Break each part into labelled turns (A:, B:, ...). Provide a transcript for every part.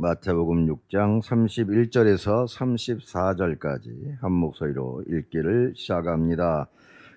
A: 마태복음 6장 31절에서 34절까지 한 목소리로 읽기를 시작합니다.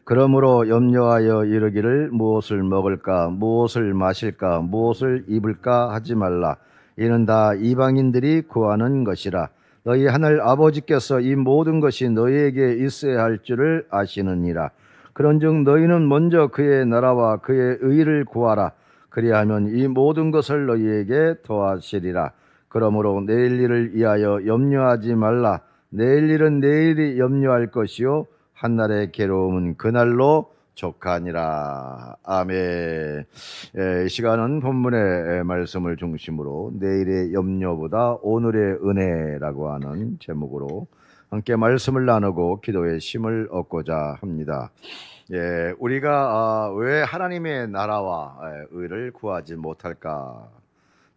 A: 그러므로 염려하여 이르기를 무엇을 먹을까 무엇을 마실까 무엇을 입을까 하지 말라. 이는 다 이방인들이 구하는 것이라. 너희 하늘 아버지께서 이 모든 것이 너희에게 있어야 할 줄을 아시느니라. 그런즉 너희는 먼저 그의 나라와 그의 의를 구하라. 그리하면 이 모든 것을 너희에게 더하시리라 그러므로 내일 일을 위하여 염려하지 말라. 내일 일은 내일이 염려할 것이요 한날의 괴로움은 그날로 족하니라. 아멘. 예, 이 시간은 본문의 말씀을 중심으로 내일의 염려보다 오늘의 은혜라고 하는 제목으로 함께 말씀을 나누고 기도의 힘을 얻고자 합니다. 예, 우리가 아, 왜 하나님의 나라와 예, 의를 구하지 못할까?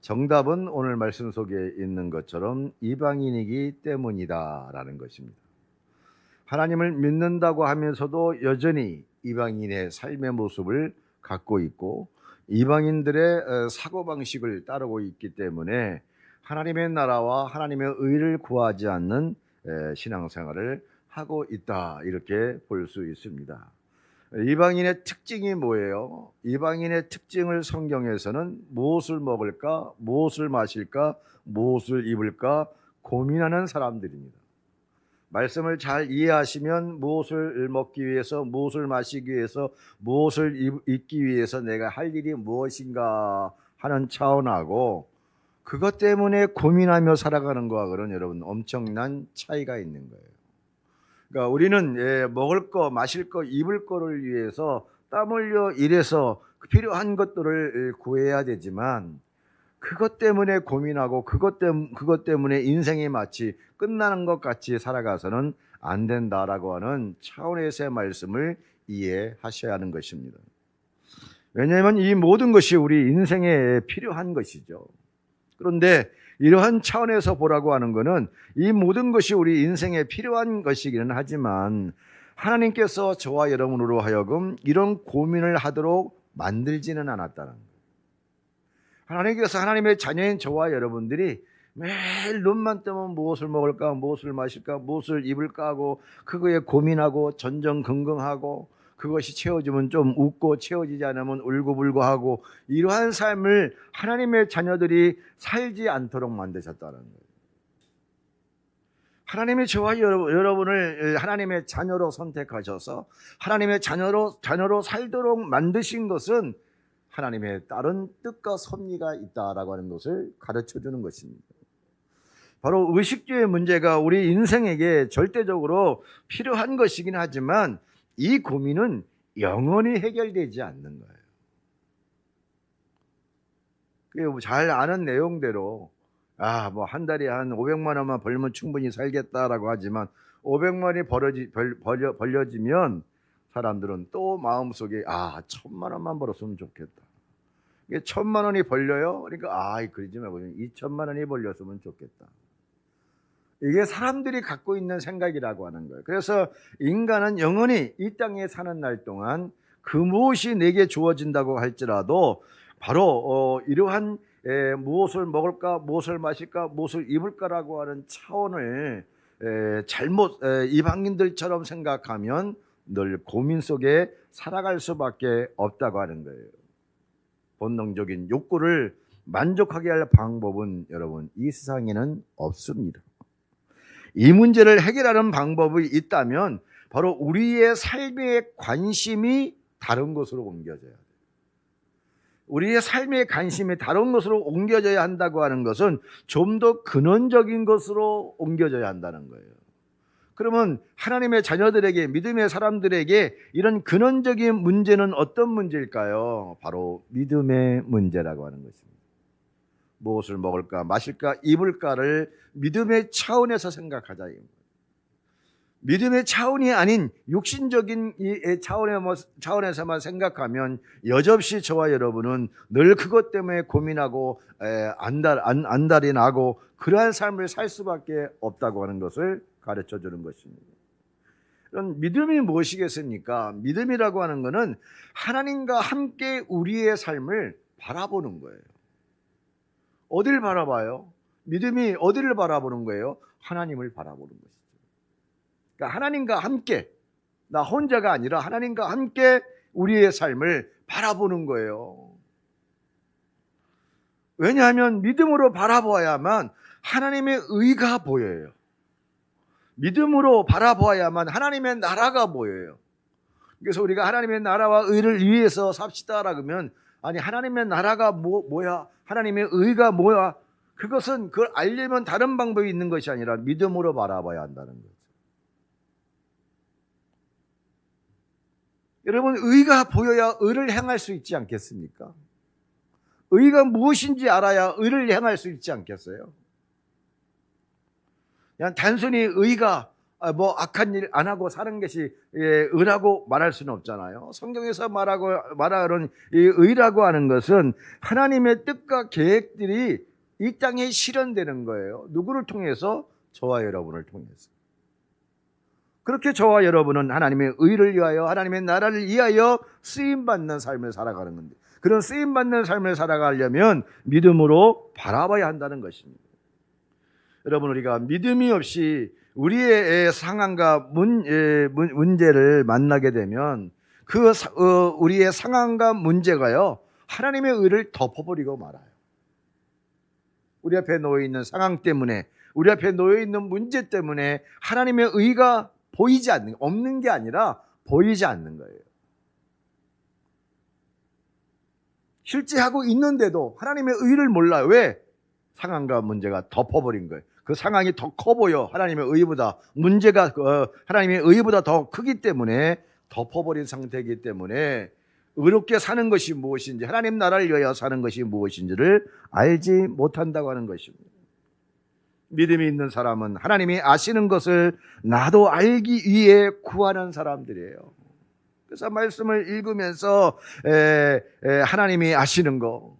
A: 정답은 오늘 말씀 속에 있는 것처럼 이방인이기 때문이다라는 것입니다. 하나님을 믿는다고 하면서도 여전히 이방인의 삶의 모습을 갖고 있고 이방인들의 사고방식을 따르고 있기 때문에 하나님의 나라와 하나님의 의를 구하지 않는 신앙생활을 하고 있다 이렇게 볼 수 있습니다. 이방인의 특징이 뭐예요? 이방인의 특징을 성경에서는 무엇을 먹을까, 무엇을 마실까, 무엇을 입을까 고민하는 사람들입니다. 말씀을 잘 이해하시면 무엇을 먹기 위해서, 무엇을 마시기 위해서, 무엇을 입기 위해서 내가 할 일이 무엇인가 하는 차원하고 그것 때문에 고민하며 살아가는 거와 그런 여러분 엄청난 차이가 있는 거예요. 그러니까 우리는 예, 먹을 거, 마실 거, 입을 거를 위해서 땀 흘려 일해서 필요한 것들을 예, 구해야 되지만 그것 때문에 고민하고 그것, 때문, 그것 때문에 인생이 마치 끝나는 것 같이 살아가서는 안 된다라고 하는 차원에서의 말씀을 이해하셔야 하는 것입니다. 왜냐하면 이 모든 것이 우리 인생에 필요한 것이죠. 그런데 이러한 차원에서 보라고 하는 것은 이 모든 것이 우리 인생에 필요한 것이기는 하지만 하나님께서 저와 여러분으로 하여금 이런 고민을 하도록 만들지는 않았다는 거예요. 하나님께서 하나님의 자녀인 저와 여러분들이 매일 눈만 뜨면 무엇을 먹을까, 무엇을 마실까, 무엇을 입을까 하고 그거에 고민하고 전전긍긍하고 그것이 채워지면 좀 웃고 채워지지 않으면 울고불고 하고 이러한 삶을 하나님의 자녀들이 살지 않도록 만드셨다는 거예요. 하나님이 저와 여러분을 하나님의 자녀로 선택하셔서 하나님의 자녀로 자녀로 살도록 만드신 것은 하나님의 다른 뜻과 섭리가 있다라고 하는 것을 가르쳐 주는 것입니다. 바로 의식주의 문제가 우리 인생에게 절대적으로 필요한 것이긴 하지만 이 고민은 영원히 해결되지 않는 거예요. 뭐잘 아는 내용대로 아, 뭐 한 달에 한 500만 원만 벌면 충분히 살겠다라고 하지만 500만 원이 벌어지, 벌려, 벌려지면 사람들은 또 마음속에 아, 천만 원만 벌었으면 좋겠다. 이게 천만 원이 벌려요? 그러니까 아, 그러지 말고 2천만 원이 벌렸으면 좋겠다. 이게 사람들이 갖고 있는 생각이라고 하는 거예요. 그래서 인간은 영원히 이 땅에 사는 날 동안 그 무엇이 내게 주어진다고 할지라도 바로 어, 이러한 에, 무엇을 먹을까, 무엇을 마실까, 무엇을 입을까라고 하는 차원을 에, 잘못 에, 이방인들처럼 생각하면 늘 고민 속에 살아갈 수밖에 없다고 하는 거예요. 본능적인 욕구를 만족하게 할 방법은 여러분 이 세상에는 없습니다. 이 문제를 해결하는 방법이 있다면 바로 우리의 삶의 관심이 다른 것으로 옮겨져야 돼요. 우리의 삶의 관심이 다른 것으로 옮겨져야 한다고 하는 것은 좀 더 근원적인 것으로 옮겨져야 한다는 거예요. 그러면 하나님의 자녀들에게, 믿음의 사람들에게 이런 근원적인 문제는 어떤 문제일까요? 바로 믿음의 문제라고 하는 것입니다. 무엇을 먹을까, 마실까, 입을까를 믿음의 차원에서 생각하자. 믿음의 차원이 아닌 육신적인 뭐, 차원에서만 생각하면 여접시 저와 여러분은 늘 그것 때문에 고민하고 안달, 안, 안달이 나고 그러한 삶을 살 수밖에 없다고 하는 것을 가르쳐 주는 것입니다. 그럼 믿음이 무엇이겠습니까? 믿음이라고 하는 것은 하나님과 함께 우리의 삶을 바라보는 거예요. 어딜 바라봐요? 믿음이 어디를 바라보는 거예요? 하나님을 바라보는 것이죠. 그러니까 하나님과 함께 나 혼자가 아니라 하나님과 함께 우리의 삶을 바라보는 거예요. 왜냐하면 믿음으로 바라보아야만 하나님의 의가 보여요. 믿음으로 바라보아야만 하나님의 나라가 보여요. 그래서 우리가 하나님의 나라와 의를 위해서 삽시다라 그러면 아니 하나님의 나라가 뭐, 뭐야? 하나님의 의가 뭐야? 그것은 그걸 알려면 다른 방법이 있는 것이 아니라 믿음으로 바라봐야 한다는 거죠. 여러분 의가 보여야 의를 행할 수 있지 않겠습니까? 의가 무엇인지 알아야 의를 행할 수 있지 않겠어요? 그냥 단순히 의가 아, 뭐 악한 일 안 하고 사는 것이 예, 의라고 말할 수는 없잖아요. 성경에서 말하고 말하는 이 의라고 하는 것은 하나님의 뜻과 계획들이 이 땅에 실현되는 거예요. 누구를 통해서? 저와 여러분을 통해서. 그렇게 저와 여러분은 하나님의 의를 위하여 하나님의 나라를 위하여 쓰임 받는 삶을 살아가는 건데 그런 쓰임 받는 삶을 살아가려면 믿음으로 바라봐야 한다는 것입니다. 여러분 우리가 믿음이 없이 우리의 상황과 문, 문제를 만나게 되면 그 사- 어, 우리의 상황과 문제가요 하나님의 의를 덮어버리고 말아요. 우리 앞에 놓여 있는 상황 때문에 우리 앞에 놓여 있는 문제 때문에 하나님의 의가 보이지 않는 없는 게 아니라 보이지 않는 거예요. 실제 하고 있는데도 하나님의 의를 몰라요. 왜? 상황과 문제가 덮어버린 거예요. 그 상황이 더 커 보여. 하나님의 의보다 문제가 어, 하나님의 의보다 더 크기 때문에 덮어버린 상태이기 때문에 의롭게 사는 것이 무엇인지 하나님 나라를 위하여 사는 것이 무엇인지를 알지 못한다고 하는 것입니다. 믿음이 있는 사람은 하나님이 아시는 것을 나도 알기 위해 구하는 사람들이에요. 그래서 말씀을 읽으면서 에, 에, 하나님이 아시는 거,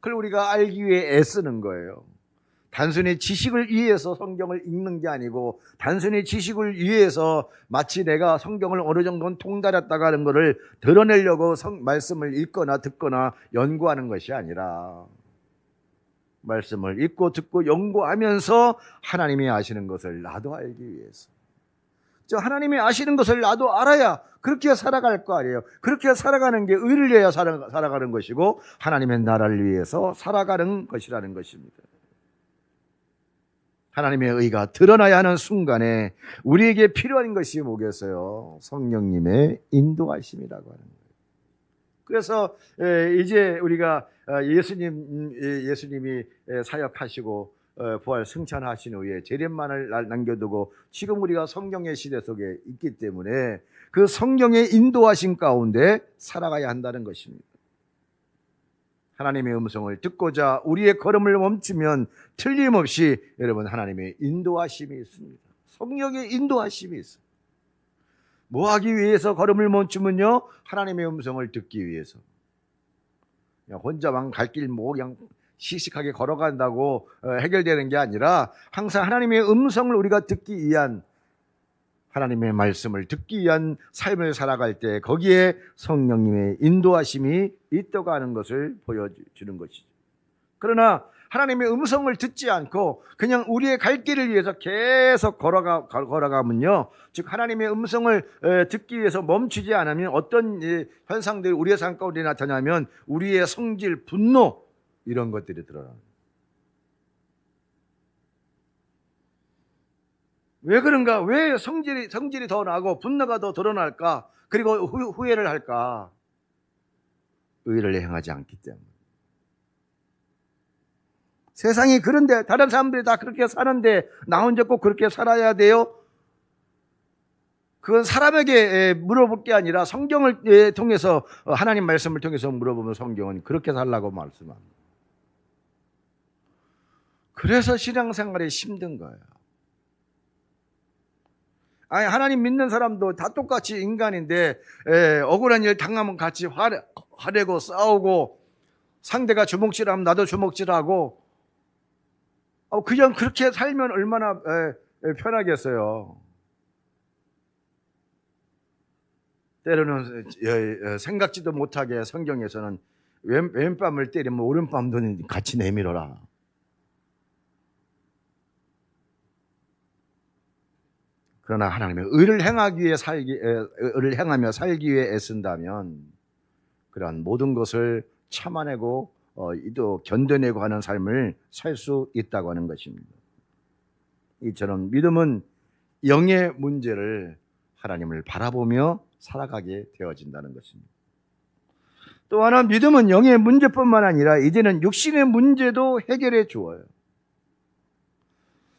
A: 그걸 우리가 알기 위해 애쓰는 거예요. 단순히 지식을 위해서 성경을 읽는 게 아니고 단순히 지식을 위해서 마치 내가 성경을 어느 정도는 통달했다고 하는 것을 드러내려고 성, 말씀을 읽거나 듣거나 연구하는 것이 아니라 말씀을 읽고 듣고 연구하면서 하나님이 아시는 것을 나도 알기 위해서 저 하나님이 아시는 것을 나도 알아야 그렇게 살아갈 거 아니에요. 그렇게 살아가는 게 의를 살아, 살아가는 것이고 하나님의 나라를 위해서 살아가는 것이라는 것입니다. 하나님의 의가 드러나야 하는 순간에 우리에게 필요한 것이 뭐겠어요? 성령님의 인도하심이라고 하는 거예요. 그래서 에, 이제 우리가 어, 예수님 예, 예수님이 에, 사역하시고 어, 부활 승천하신 후에 재림만을 날- 남겨두고 지금 우리가 성경의 시대 속에 있기 때문에 그 성경의 인도하심 가운데 살아가야 한다는 것입니다. 하나님의 음성을 듣고자 우리의 걸음을 멈추면 틀림없이 여러분 하나님의 인도하심이 있습니다. 성령의 인도하심이 있어요. 뭐 하기 위해서 걸음을 멈추면요? 하나님의 음성을 듣기 위해서. 그냥 혼자만 갈 길 뭐 그냥 씩씩하게 걸어간다고 어, 해결되는 게 아니라 항상 하나님의 음성을 우리가 듣기 위한 하나님의 말씀을 듣기 위한 삶을 살아갈 때 거기에 성령님의 인도하심이 있다고 하는 것을 보여주는 것이죠. 그러나 하나님의 음성을 듣지 않고 그냥 우리의 갈 길을 위해서 계속 걸어가 걸- 걸어가면요, 즉 하나님의 음성을 에, 듣기 위해서 멈추지 않으면 어떤 예, 현상들이 우리의 삶 가운데 나타나면 우리의 성질, 분노 이런 것들이 드러나는. 왜 그런가? 왜 성질이 성질이 더 나고 분노가 더 드러날까? 그리고 후, 후회를 할까? 의를 행하지 않기 때문에. 세상이 그런데 다른 사람들이 다 그렇게 사는데 나 혼자 꼭 그렇게 살아야 돼요? 그건 사람에게 에, 물어볼 게 아니라 성경을 에, 통해서 어, 하나님 말씀을 통해서 물어보면 성경은 그렇게 살라고 말씀합니다. 그래서 신앙생활이 힘든 거예요. 아니 하나님 믿는 사람도 다 똑같이 인간인데 에, 억울한 일 당하면 같이 화내, 화내고 싸우고 상대가 주먹질하면 나도 주먹질하고 어, 그냥 그렇게 살면 얼마나 에, 에, 편하겠어요. 때로는 에, 에, 생각지도 못하게 성경에서는 왼, 왼뺨을 때리면 오른뺨도 같이 내밀어라. 그러나 하나님의 의를 행하기 위해 살기 에, 의를 행하며 살기 위해 애쓴다면 그러한 모든 것을 참아내고 어, 또 견뎌내고 하는 삶을 살 수 있다고 하는 것입니다. 이처럼 믿음은 영의 문제를 하나님을 바라보며 살아가게 되어진다는 것입니다. 또 하나 믿음은 영의 문제뿐만 아니라 이제는 육신의 문제도 해결해 주어요.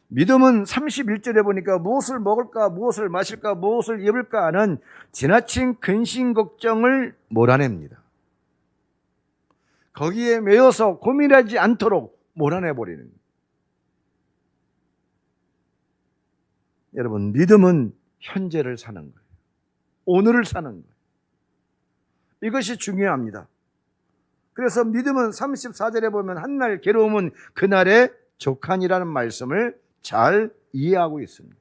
A: 믿음은 31절에 보니까 무엇을 먹을까, 무엇을 마실까, 무엇을 입을까 하는 지나친 근심 걱정을 몰아냅니다. 거기에 매여서 고민하지 않도록 몰아내버리는 거예요. 여러분, 믿음은 현재를 사는 거예요. 오늘을 사는 거예요. 이것이 중요합니다. 그래서 믿음은 34절에 보면 한날 괴로움은 그날의 족한이라는 말씀을 잘 이해하고 있습니다.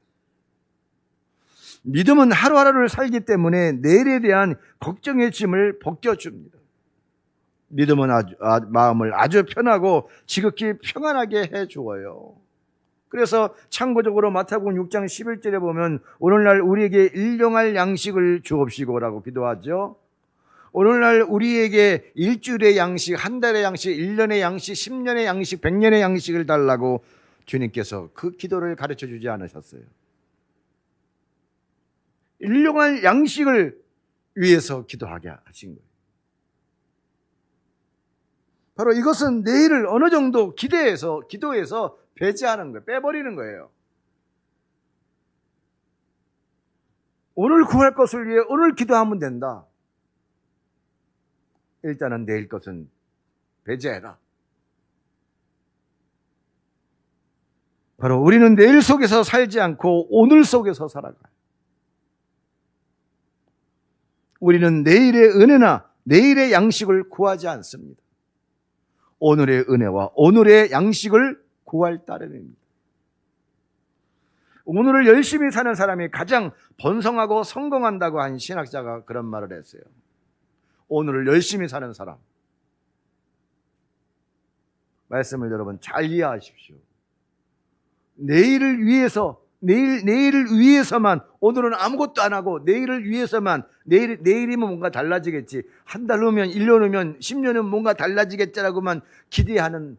A: 믿음은 하루하루를 살기 때문에 내일에 대한 걱정의 짐을 벗겨줍니다. 믿음은 아주, 아, 마음을 아주 편하고 지극히 평안하게 해주어요. 그래서 참고적으로 마태복음 6장 11절에 보면 오늘날 우리에게 일용할 양식을 주옵시고라고 기도하죠. 오늘날 우리에게 일주일의 양식, 한 달의 양식, 1년의 양식, 10년의 양식, 100년의 양식을 달라고 주님께서 그 기도를 가르쳐 주지 않으셨어요. 일용할 양식을 위해서 기도하게 하신 거예요. 바로 이것은 내일을 어느 정도 기대해서, 기도해서 배제하는 거예요. 빼버리는 거예요. 오늘 구할 것을 위해 오늘 기도하면 된다. 일단은 내일 것은 배제해라. 바로 우리는 내일 속에서 살지 않고 오늘 속에서 살아가요. 우리는 내일의 은혜나 내일의 양식을 구하지 않습니다. 오늘의 은혜와 오늘의 양식을 구할 따름입니다. 오늘을 열심히 사는 사람이 가장 번성하고 성공한다고 한 신학자가 그런 말을 했어요. 오늘을 열심히 사는 사람. 말씀을 여러분 잘 이해하십시오. 내일을 위해서 내일 내일을 위해서만 오늘은 아무것도 안 하고 내일을 위해서만 내일 내일이면 뭔가 달라지겠지 한 달 후면 1년 후면 10년 후면 뭔가 달라지겠지라고만 기대하는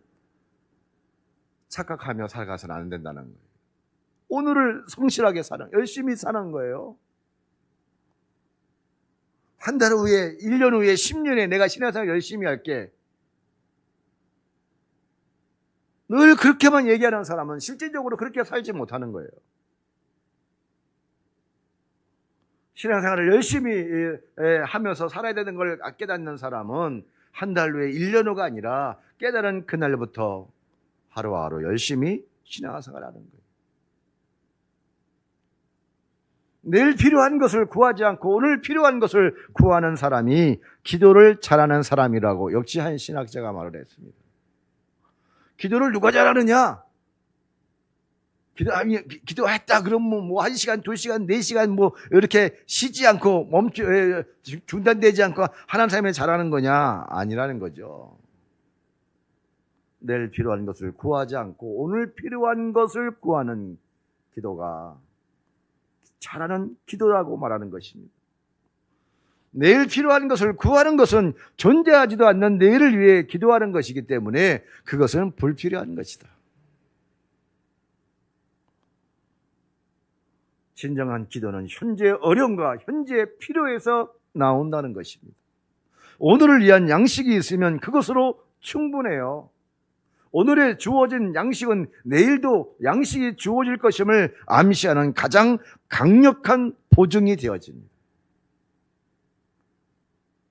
A: 착각하며 살아가서는 안 된다는 거예요. 오늘을 성실하게 사는 열심히 사는 거예요. 한 달 후에 1년 후에 10년에 내가 신앙생활 열심히 할게. 늘 그렇게만 얘기하는 사람은 실질적으로 그렇게 살지 못하는 거예요. 신앙생활을 열심히 하면서 살아야 되는 걸 깨닫는 사람은 한 달 후에 1년 후가 아니라 깨달은 그날부터 하루하루 열심히 신앙생활을 하는 거예요. 내일 필요한 것을 구하지 않고 오늘 필요한 것을 구하는 사람이 기도를 잘하는 사람이라고 역시 한 신학자가 말을 했습니다. 기도를 누가 잘하느냐? 기도, 아니, 기도했다. 그럼 뭐, 뭐, 한 시간, 두 시간, 네 시간, 뭐, 이렇게 쉬지 않고, 멈추, 에, 중단되지 않고 하나님 삶에 잘하는 거냐? 아니라는 거죠. 내일 필요한 것을 구하지 않고, 오늘 필요한 것을 구하는 기도가 잘하는 기도라고 말하는 것입니다. 내일 필요한 것을 구하는 것은 존재하지도 않는 내일을 위해 기도하는 것이기 때문에 그것은 불필요한 것이다. 진정한 기도는 현재 어려움과 현재 필요에서 나온다는 것입니다. 오늘을 위한 양식이 있으면 그것으로 충분해요. 오늘에 주어진 양식은 내일도 양식이 주어질 것임을 암시하는 가장 강력한 보증이 되어집니다.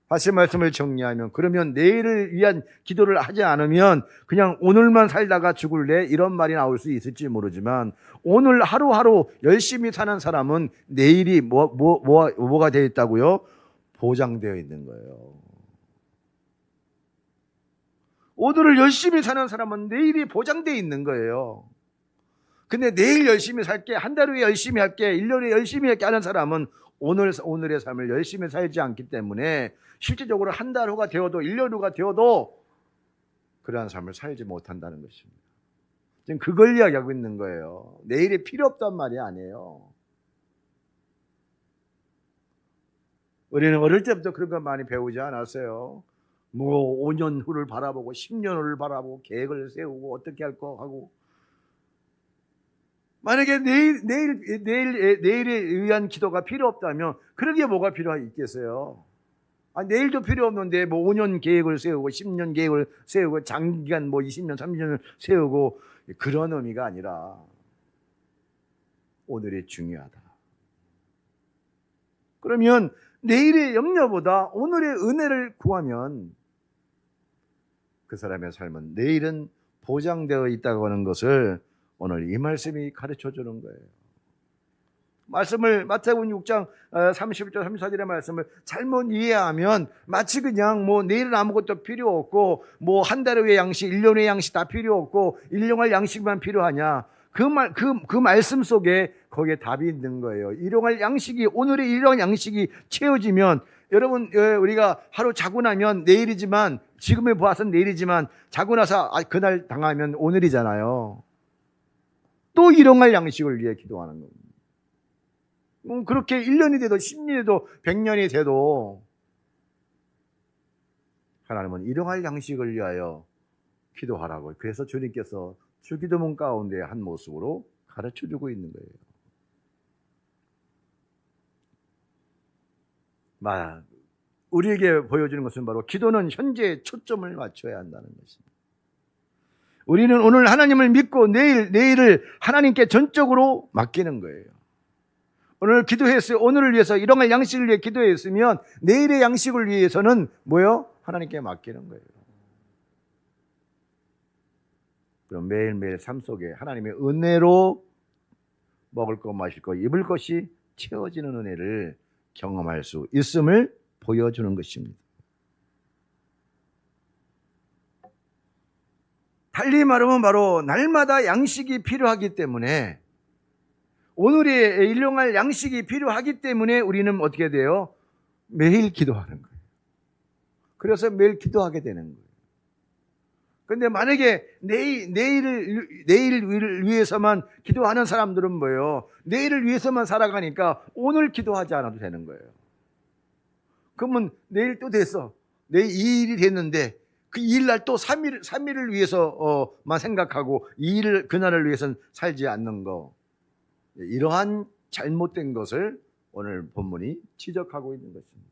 A: 다시 말씀을 정리하면 그러면 내일을 위한 기도를 하지 않으면 그냥 오늘만 살다가 죽을래 이런 말이 나올 수 있을지 모르지만 오늘 하루하루 열심히 사는 사람은 내일이 뭐, 뭐, 뭐, 뭐가 되어 있다고요? 보장되어 있는 거예요. 오늘을 열심히 사는 사람은 내일이 보장되어 있는 거예요. 근데 내일 열심히 살게, 한 달 후에 열심히 할게, 1년 후에 열심히 할게 하는 사람은 오늘, 오늘의 삶을 열심히 살지 않기 때문에 실제적으로 한 달 후가 되어도 1년 후가 되어도 그러한 삶을 살지 못한다는 것입니다. 지금 그걸 이야기하고 있는 거예요. 내일이 필요 없단 말이 아니에요. 우리는 어릴 때부터 그런 걸 많이 배우지 않았어요. 뭐 5년 후를 바라보고 10년 후를 바라보고 계획을 세우고 어떻게 할 거 하고 만약에 내일 내일 내일 내일에 의한 기도가 필요 없다면 게 뭐가 필요하겠어요? 아, 내일도 필요 없는데 뭐 5년 계획을 세우고 10년 계획을 세우고 장기간 뭐 20년 30년을 세우고 그런 의미가 아니라 오늘이 중요하다. 그러면 내일의 염려보다 오늘의 은혜를 구하면 그 사람의 삶은 내일은 보장되어 있다고 하는 것을 오늘 이 말씀이 가르쳐 주는 거예요. 말씀을 마태복음 6장 30절 34절의 말씀을 잘못 이해하면 마치 그냥 뭐 내일은 아무것도 필요 없고 뭐 한 달 후의 양식, 1년 후의 양식 다 필요 없고 일용할 양식만 필요하냐. 그 말, 그, 그 말씀 속에 거기에 답이 있는 거예요. 일용할 양식이, 오늘의 일용할 양식이 채워지면 여러분, 예, 우리가 하루 자고 나면 내일이지만 지금에 보아서는 내일이지만 자고 나서 아, 그날 당하면 오늘이잖아요. 또 일용할 양식을 위해 기도하는 겁니다. 음, 그렇게 1년이 돼도 10년이 돼도 100년이 돼도 하나님은 일용할 양식을 위하여 기도하라고. 그래서 주님께서 주기도문 가운데 한 모습으로 가르쳐 주고 있는 거예요. 마, 우리에게 보여주는 것은 바로 기도는 현재에 초점을 맞춰야 한다는 것입니다. 우리는 오늘 하나님을 믿고 내일, 내일을 하나님께 전적으로 맡기는 거예요. 오늘 기도했어요. 오늘을 위해서 일용할 양식을 위해 기도했으면 내일의 양식을 위해서는 뭐요? 하나님께 맡기는 거예요. 그럼 매일매일 삶 속에 하나님의 은혜로 먹을 것, 마실 것, 입을 것이 채워지는 은혜를 경험할 수 있음을 보여주는 것입니다. 달리 말하면 바로 날마다 양식이 필요하기 때문에 오늘의 일용할 양식이 필요하기 때문에 우리는 어떻게 돼요? 매일 기도하는 거예요. 그래서 매일 기도하게 되는 거예요. 근데 만약에 내일, 내일을, 내일을 위해서만 기도하는 사람들은 뭐예요? 내일을 위해서만 살아가니까 오늘 기도하지 않아도 되는 거예요. 그러면 내일 또 됐어. 내일 2일이 됐는데 그 2일날 또 3일, 3일을 위해서만 생각하고 2일, 그날을 위해서는 살지 않는 거. 이러한 잘못된 것을 오늘 본문이 지적하고 있는 것입니다.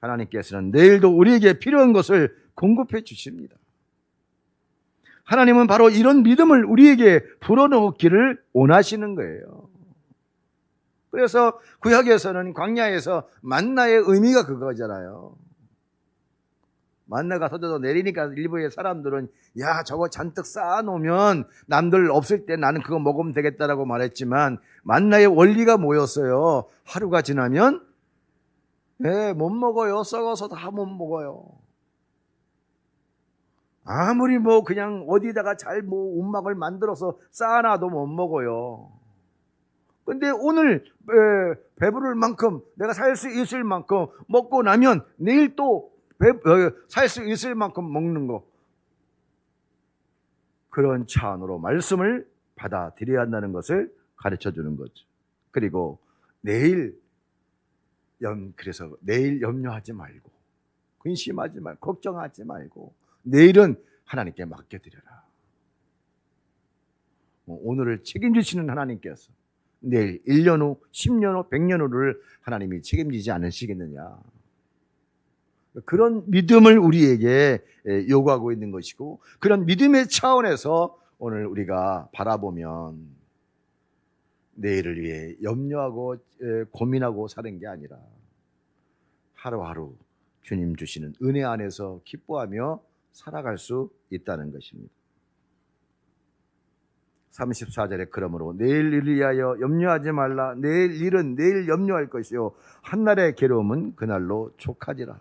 A: 하나님께서는 내일도 우리에게 필요한 것을 공급해 주십니다. 하나님은 바로 이런 믿음을 우리에게 불어넣기를 원하시는 거예요. 그래서 구약에서는 광야에서 만나의 의미가 그거잖아요. 만나가 터져도 내리니까 일부의 사람들은 야 저거 잔뜩 쌓아놓으면 남들 없을 때 나는 그거 먹으면 되겠다라고 말했지만 만나의 원리가 뭐였어요? 하루가 지나면 예, 못 먹어요. 썩어서 다 못 먹어요. 아무리 뭐 그냥 어디다가 잘 뭐 움막을 만들어서 쌓아놔도 못 먹어요. 근데 오늘 배부를 만큼 내가 살 수 있을 만큼 먹고 나면 내일 또 살 수 있을 만큼 먹는 거. 그런 차원으로 말씀을 받아들여야 한다는 것을 가르쳐 주는 거죠. 그리고 내일 염 그래서 내일 염려하지 말고 근심하지 말고 걱정하지 말고 내일은 하나님께 맡겨드려라. 뭐 오늘을 책임지시는 하나님께서 내일 1년 후, 10년 후, 100년 후를 하나님이 책임지지 않으시겠느냐. 그런 믿음을 우리에게 요구하고 있는 것이고 그런 믿음의 차원에서 오늘 우리가 바라보면 내일을 위해 염려하고 고민하고 사는 게 아니라 하루하루 주님 주시는 은혜 안에서 기뻐하며 살아갈 수 있다는 것입니다. 34절에 그러므로 내일 일을 위하여 염려하지 말라. 내일 일은 내일 염려할 것이요. 한날의 괴로움은 그날로 촉하지라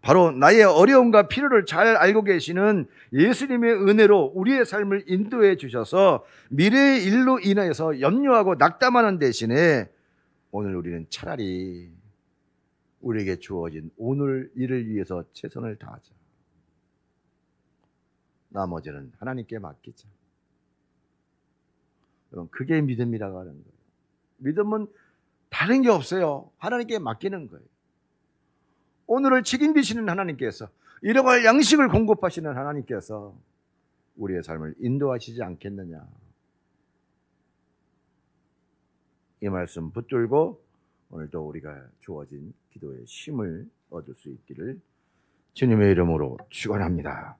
A: 바로 나의 어려움과 필요를 잘 알고 계시는 예수님의 은혜로 우리의 삶을 인도해 주셔서 미래의 일로 인하여서 염려하고 낙담하는 대신에 오늘 우리는 차라리 우리에게 주어진 오늘 일을 위해서 최선을 다하자. 나머지는 하나님께 맡기자. 여러분, 그게 믿음이라고 하는 거예요. 믿음은 다른 게 없어요. 하나님께 맡기는 거예요. 오늘을 책임지시는 하나님께서 잃어갈 양식을 공급하시는 하나님께서 우리의 삶을 인도하시지 않겠느냐. 이 말씀 붙들고 오늘도 우리가 주어진 기도의 힘을 얻을 수 있기를 주님의 이름으로 축원합니다.